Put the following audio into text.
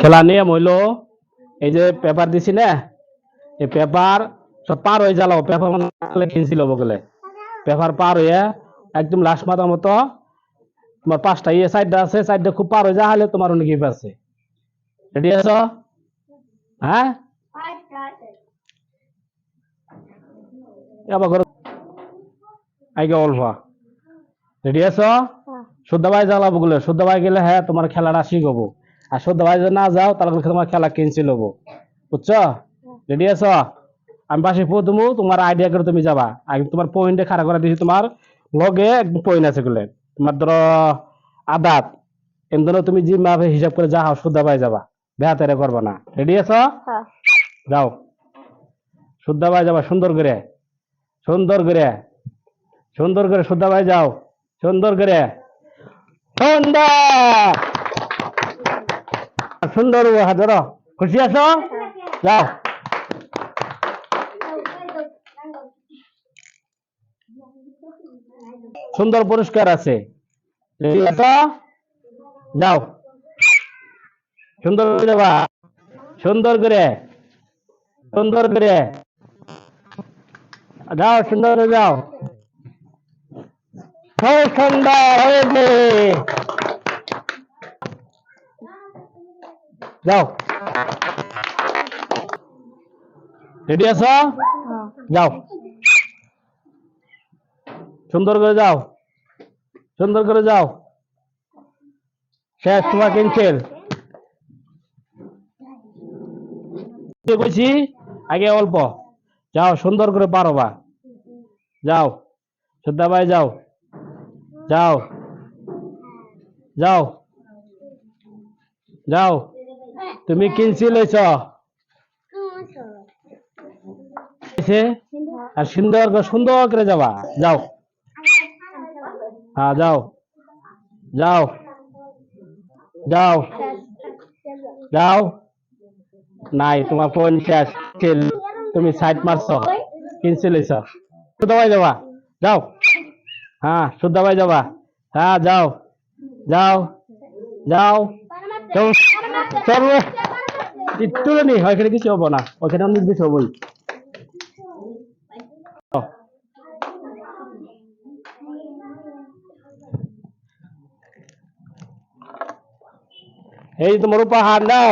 খেলা নিয়ম হইল এই যে পেপার দিছি না? এই পেপার সব পার হয়ে জ্বালাও পেপার মানে কিনছিল বগলে পেপার পার হয়ে একদম লাস্ট মাথার মতো তোমার পাঁচটা ইয়ে সাইডটা আছে সাইডটা খুব পার হয়ে যা হলে তোমার অনেক গিফট আছে। রেডি আছো? হ্যাঁ আগে অল্প রেডি আছো? শুদ্ধ ভাই জ্বালাবো গুলো শুদ্ধ ভাই গেলে হ্যাঁ তোমার খেলাটা শিখব আর ভাই যদি না যাও তাহলে তোমার খেলা কিনছিল বুঝছ? রেডি আছো? আমি পাশে তুমি তোমার আইডিয়া করে তুমি যাবা। আগে তোমার পয়েন্টে খাড়া করে দিয়েছি তোমার লগে একদম পয়েন্ট আছে গুলো তোমার ধরো আদাত। এমন ধরো তুমি যে মাপে হিসাব করে যা শুদ্ধ ভাই যাবা। বেহাতেরে করবা না। রেডি আছো? হ্যাঁ। যাও। শুদ্ধ ভাই যাবা সুন্দর করে। সুন্দর করে। সুন্দর করে শুদ্ধ ভাই যাও। সুন্দর করে। সুন্দর সুন্দর হাজার খুশি আছো যাও সুন্দর পুরস্কার আছে Ready আছো? যাও সুন্দর করে যাবা সুন্দর করে সুন্দর করে যাও সুন্দর করে যাও খুব সুন্দর হয়েছে যাও। রেডি আছো? যাও। সুন্দর করে যাও। সুন্দর করে যাও। শেষ তোমার ক্যান্সেল। কইছি? আগে অল্প। যাও, সুন্দর করে পারবা। যাও। শ্রদ্ধা ভাই, যাও। যাও। যাও। যাও। তুমি কিনছি লইছ আর সুন্দর সুন্দর করে যাবা। যাও। হ্যাঁ যাও। যাও। যাও। যাও। নাই, তোমার ফোন শেষ। তুমি সাইড মারছ? কিনছি লইছ শুদ্ধ ভাই যাবা। যাও। হ্যাঁ শুদ্ধ ভাই যাবা। হ্যাঁ যাও। যাও। যাও। চল একটু নি, ওইখানে কিছু হব না, ওইখানে অনেক কিছু হবই। এই তোমার উপহার, নাও।